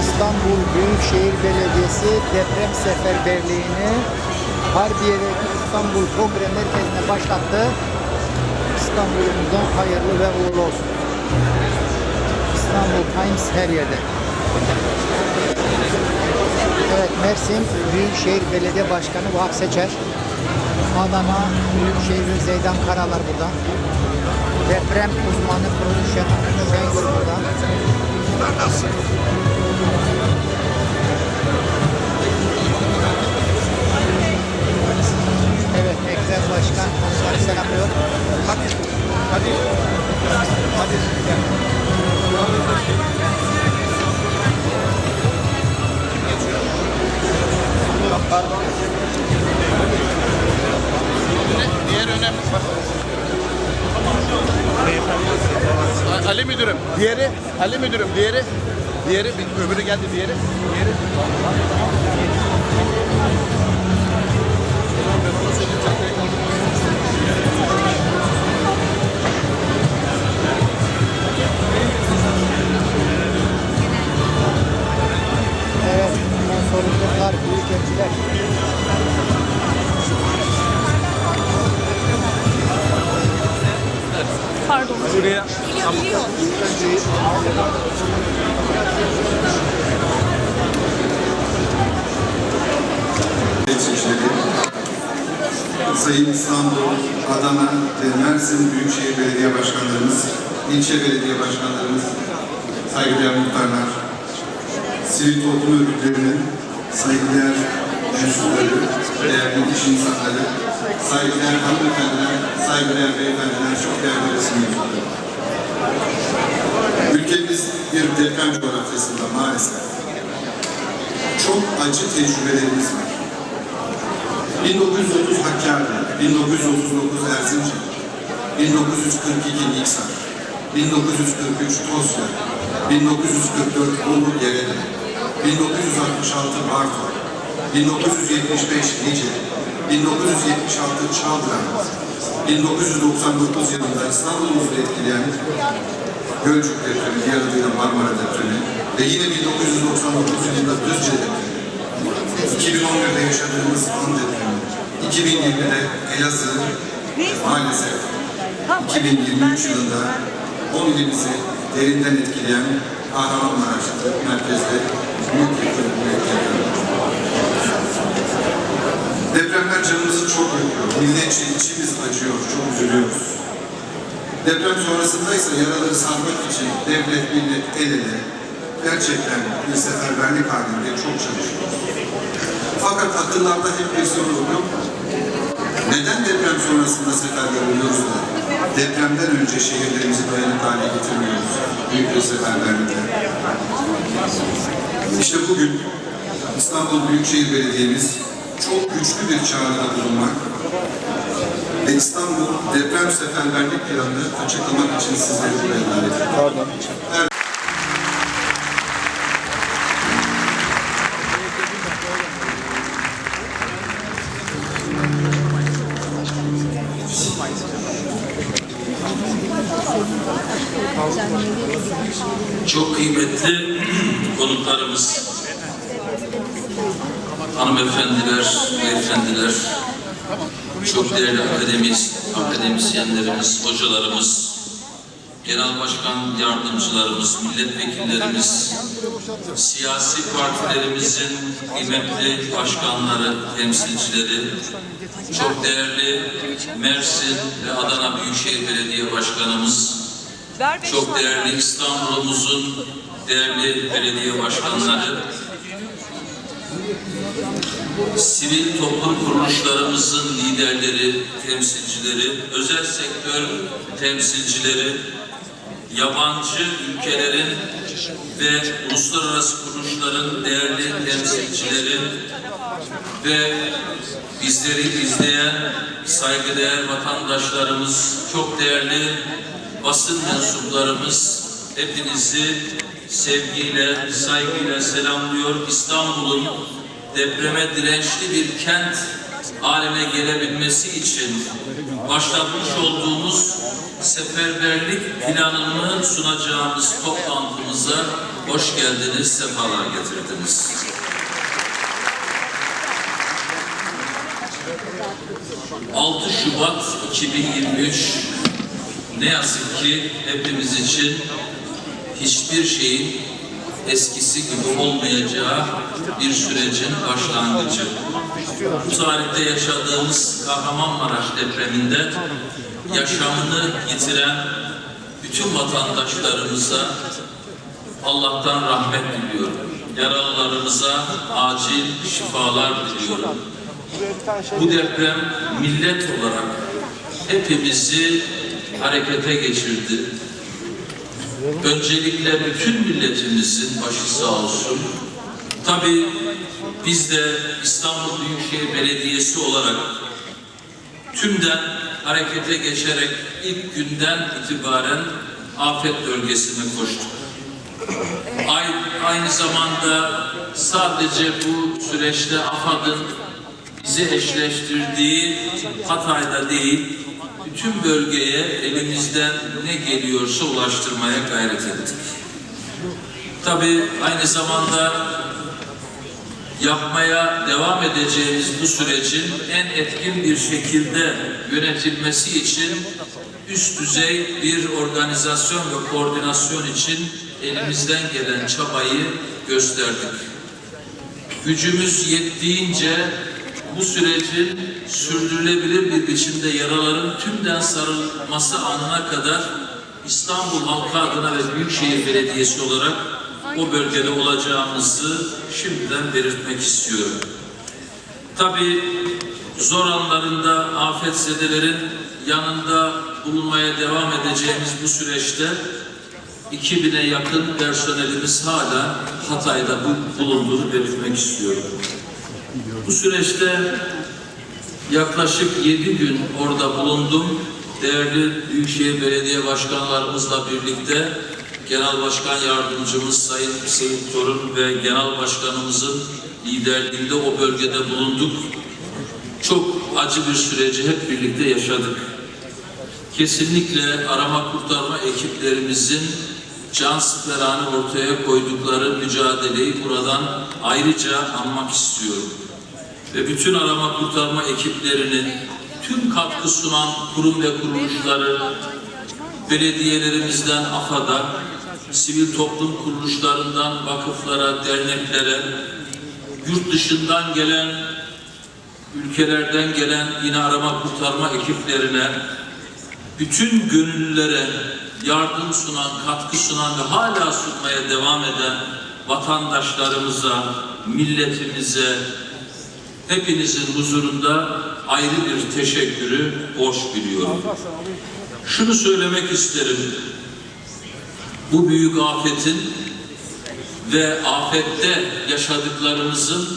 İstanbul Büyükşehir Belediyesi deprem seferberliğini Harbiye'deki İstanbul Kongre Merkezi'ne başlattı. İstanbul'umuzdan hayırlı ve uğurlu olsun. İstanbul Times her yerde. Evet, Mersin Büyükşehir Belediye Başkanı Vahap Seçer. Adana Büyükşehir Zeydan Karalar burada. Deprem uzmanı Profesör Şengül burada. Evet, Ekrem Başkan onları selamlıyor. Hadi, hadi, hadi. Gel. Diğer önemli Ali müdürüm. Diğeri Ali müdürüm. Diğeri diğeri öbürü geldi diğeri. Diğeri. Evet, sponsorluklar, büyükelçiler. Pardon. Sayın İstanbul, Adana ve Mersin Büyükşehir Belediye Başkanlarımız, ilçe belediye başkanlarımız, saygıdeğer muhtarlar, sivil toplum örgütlerinin saygıdeğer mensupları, değerli iş insanları, saygıdeğer hanımefendiler, saygıdeğer beyefendiler, çok değerli resim mensupları. Ülkemiz bir deprem coğrafyasında maalesef çok acı tecrübelerimiz var. 1930 Hakkari, 1939 Erzincan, 1942 Niksar, 1943 Tosya, 1944 Bolu Gerede, 1966 Bartol, 1975 Nice, 1976 Çaldıran, 1999 yılında İstanbul'umuzu etkileyen Gölcük depremi, diğer adıyla Marmara depremi ve yine 1999 yılında Düzce depremi, 2011'de yaşadığımız Van depremi, 2020'de Elazığ maalesef 2023 yılında 10 ilimizi derinden etkileyen Kahramanmaraş'ta merkezde büyük bir deprem. Depremler canımızı çok yakıyor. Milletçe içimiz acıyor, çok üzülüyoruz. Deprem sonrasında ise yaraları sarmak için devlet, millet el ele gerçekten bir seferberlik halinde çok çalışıyoruz. Fakat akıllarda hep bir soru yok. Neden deprem sonrasında seferber oluyoruz da depremden önce şehirlerimizi dayanık hale getirmiyoruz? Büyük bir seferberlikle. İşte bugün İstanbul Büyükşehir Belediye'miz çok güçlü bir çağrıda bulunmak ve İstanbul deprem seferberlik planını açıklamak için sizleri buraya davet ediyorum. Her akademisyenlerimiz, hocalarımız, genel başkan yardımcılarımız, milletvekillerimiz, siyasi partilerimizin kıymetli başkanları, temsilcileri, çok değerli Mersin ve Adana Büyükşehir Belediye Başkanımız, çok değerli İstanbul'umuzun değerli belediye başkanları, sivil toplum kuruluşlarımızın liderleri, temsilcileri, özel sektör temsilcileri, yabancı ülkelerin ve uluslararası kuruluşların değerli temsilcileri ve bizleri izleyen saygıdeğer vatandaşlarımız, çok değerli basın mensuplarımız hepinizi sevgiyle, saygıyla selamlıyor. İstanbul'un depreme dirençli bir kent haline gelebilmesi için başlatmış olduğumuz seferberlik planını sunacağımız toplantımıza hoş geldiniz, sefalar getirdiniz. ...6 Şubat 2023 ne yazık ki hepimiz için hiçbir şeyin eskisi gibi olmayacağı bir sürecin başlangıcı. Bu tarihte yaşadığımız Kahramanmaraş depreminde yaşamını yitiren bütün vatandaşlarımıza Allah'tan rahmet diliyorum. Yaralılarımıza acil şifalar diliyorum. Bu deprem millet olarak hepimizi harekete geçirdi. Öncelikle bütün milletimizin başı sağ olsun. Tabii biz de İstanbul Büyükşehir Belediyesi olarak tümden harekete geçerek ilk günden itibaren afet bölgesine koştuk. Ay- Aynı zamanda sadece bu süreçte AFAD'ın bizi eşleştirdiği Hatay'da değil, bütün bölgeye elimizden ne geliyorsa ulaştırmaya gayret ettik. Tabii aynı zamanda yapmaya devam edeceğimiz bu sürecin en etkin bir şekilde yönetilmesi için üst düzey bir organizasyon ve koordinasyon için elimizden gelen çabayı gösterdik. Gücümüz yettiğince bu sürecin sürdürülebilir bir biçimde yaraların tümden sarılması anına kadar İstanbul halkı adına ve Büyükşehir Belediyesi olarak o bölgede olacağımızı şimdiden belirtmek istiyorum. Tabii zor anlarında afetzedelerin yanında bulunmaya devam edeceğimiz bu süreçte 2000'e yakın personelimiz hala Hatay'da bu- bulunduğunu belirtmek istiyorum. Bu süreçte yaklaşık 7 gün orada bulundum. Değerli Büyükşehir Belediye Başkanlarımızla birlikte Genel Başkan Yardımcımız Sayın Seyit Torun ve Genel Başkanımızın liderliğinde o bölgede bulunduk. Çok acı bir süreci hep birlikte yaşadık. Kesinlikle arama kurtarma ekiplerimizin can siperhane ortaya koydukları mücadeleyi buradan ayrıca anmak istiyorum ve bütün arama kurtarma ekiplerinin tüm katkı sunan kurum ve kuruluşları, belediyelerimizden AFAD'a, sivil toplum kuruluşlarından vakıflara, derneklere, yurt dışından gelen, ülkelerden gelen yine arama kurtarma ekiplerine, bütün gönüllülere yardım sunan, katkı sunan ve hala sunmaya devam eden vatandaşlarımıza, milletimize, hepinizin huzurunda ayrı bir teşekkürü borç biliyorum. Şunu söylemek isterim. Bu büyük afetin ve afette yaşadıklarımızın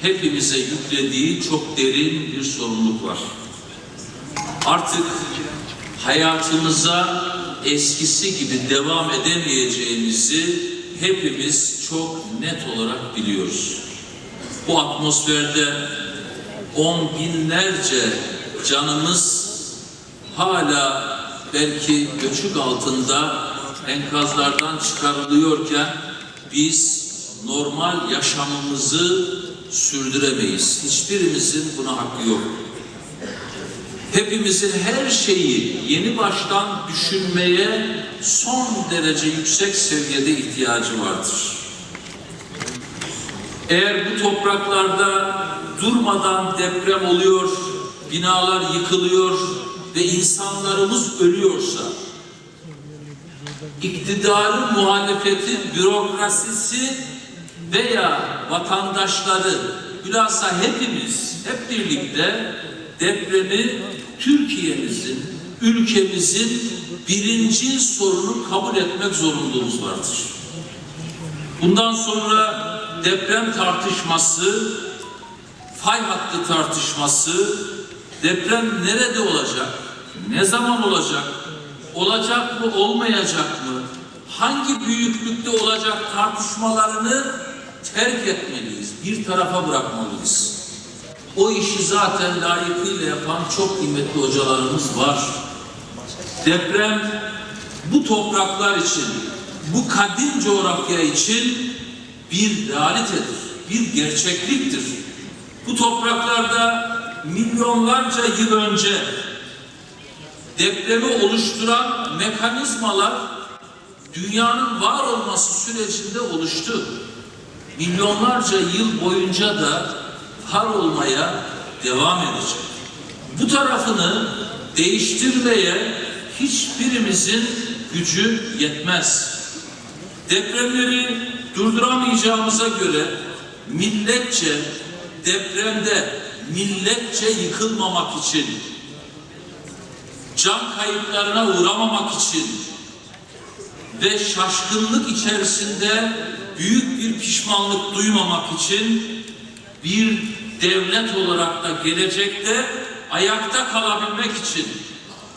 hepimize yüklediği çok derin bir sorumluluk var. Artık hayatımıza eskisi gibi devam edemeyeceğimizi hepimiz çok net olarak biliyoruz. Bu atmosferde on binlerce canımız hala belki göçük altında enkazlardan çıkarılıyorken biz normal yaşamımızı sürdüremeyiz. Hiçbirimizin buna hakkı yok. Hepimizin her şeyi yeni baştan düşünmeye son derece yüksek seviyede ihtiyacı vardır. Eğer bu topraklarda durmadan deprem oluyor, binalar yıkılıyor ve insanlarımız ölüyorsa, iktidarın muhalefetin bürokrasisi veya vatandaşları, bilhassa hepimiz hep birlikte depremi Türkiye'mizin, ülkemizin birinci sorunu kabul etmek zorunluluğumuz vardır. Bundan sonra deprem tartışması, fay hattı tartışması, deprem nerede olacak, ne zaman olacak, olacak mı, olmayacak mı, hangi büyüklükte olacak tartışmalarını terk etmeliyiz, bir tarafa bırakmalıyız. O işi zaten layıkıyla yapan çok kıymetli hocalarımız var. Deprem bu topraklar için, bu kadim coğrafya için bir realitedir, bir gerçekliktir. Bu topraklarda milyonlarca yıl önce depremi oluşturan mekanizmalar dünyanın var olması sürecinde oluştu. Milyonlarca yıl boyunca da var olmaya devam edecek. Bu tarafını değiştirmeye hiçbirimizin gücü yetmez. Depremleri durduramayacağımıza göre milletçe depremde milletçe yıkılmamak için can kayıplarına uğramamak için ve şaşkınlık içerisinde büyük bir pişmanlık duymamak için bir devlet olarak da gelecekte ayakta kalabilmek için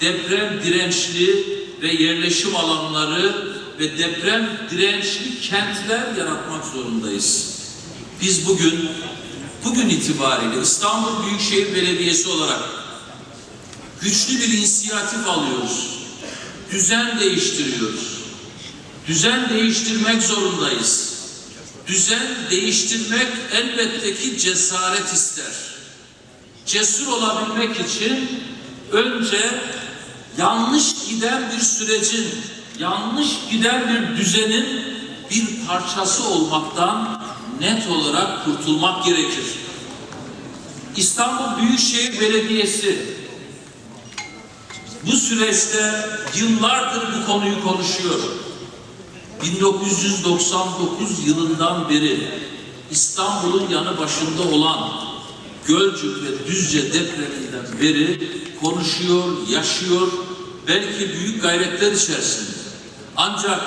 deprem dirençli ve yerleşim alanları ve deprem dirençli kentler yaratmak zorundayız. Biz bugün bugün itibariyle İstanbul Büyükşehir Belediyesi olarak güçlü bir inisiyatif alıyoruz. Düzen değiştiriyoruz. Düzen değiştirmek zorundayız. Düzen değiştirmek elbette ki cesaret ister. Cesur olabilmek için önce yanlış giden bir sürecin, yanlış giden bir düzenin bir parçası olmaktan net olarak kurtulmak gerekir. İstanbul Büyükşehir Belediyesi bu süreçte yıllardır bu konuyu konuşuyor. 1999 yılından beri İstanbul'un yanı başında olan Gölcük ve Düzce depreminden beri konuşuyor, yaşıyor, belki büyük gayretler içerisinde. Ancak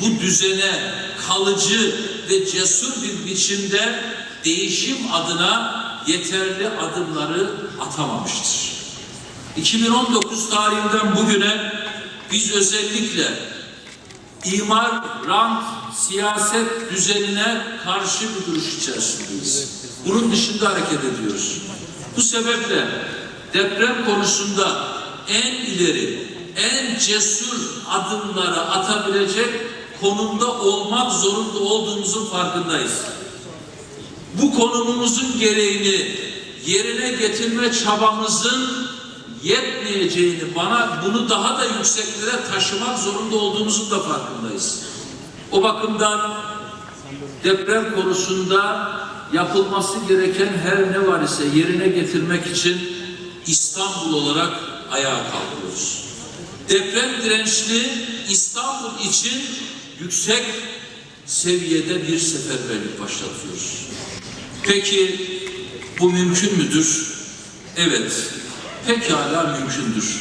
bu düzene kalıcı ve cesur bir biçimde değişim adına yeterli adımları atamamıştır. 2019 tarihinden bugüne biz özellikle imar, rant, siyaset düzenine karşı bir duruş içerisindeyiz. Bunun dışında hareket ediyoruz. Bu sebeple deprem konusunda en ileri, en cesur adımları atabilecek konumda olmak zorunda olduğumuzun farkındayız. Bu konumumuzun gereğini yerine getirme çabamızın yetmeyeceğini, bana bunu daha da yükseklere taşımak zorunda olduğumuzun da farkındayız. O bakımdan deprem konusunda yapılması gereken her ne var ise yerine getirmek için İstanbul olarak ayağa kalkıyoruz. Deprem dirençli İstanbul için yüksek seviyede bir seferberlik başlatıyoruz. Peki bu mümkün müdür? Evet, pekala mümkündür.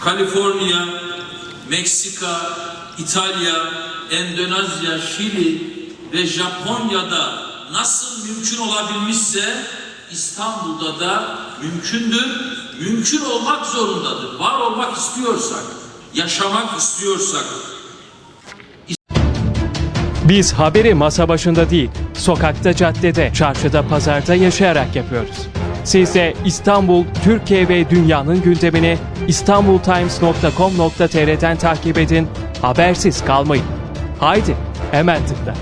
Kaliforniya, Meksika, İtalya, Endonezya, Şili ve Japonya'da nasıl mümkün olabilmişse İstanbul'da da mümkündür. Mümkün olmak zorundadır. Var olmak istiyorsak, yaşamak istiyorsak, Biz haberi masa başında değil, sokakta, caddede, çarşıda, pazarda yaşayarak yapıyoruz. Siz de İstanbul, Türkiye ve dünyanın gündemini istanbultimes.com.tr'den takip edin, habersiz kalmayın. Haydi, hemen tıkla.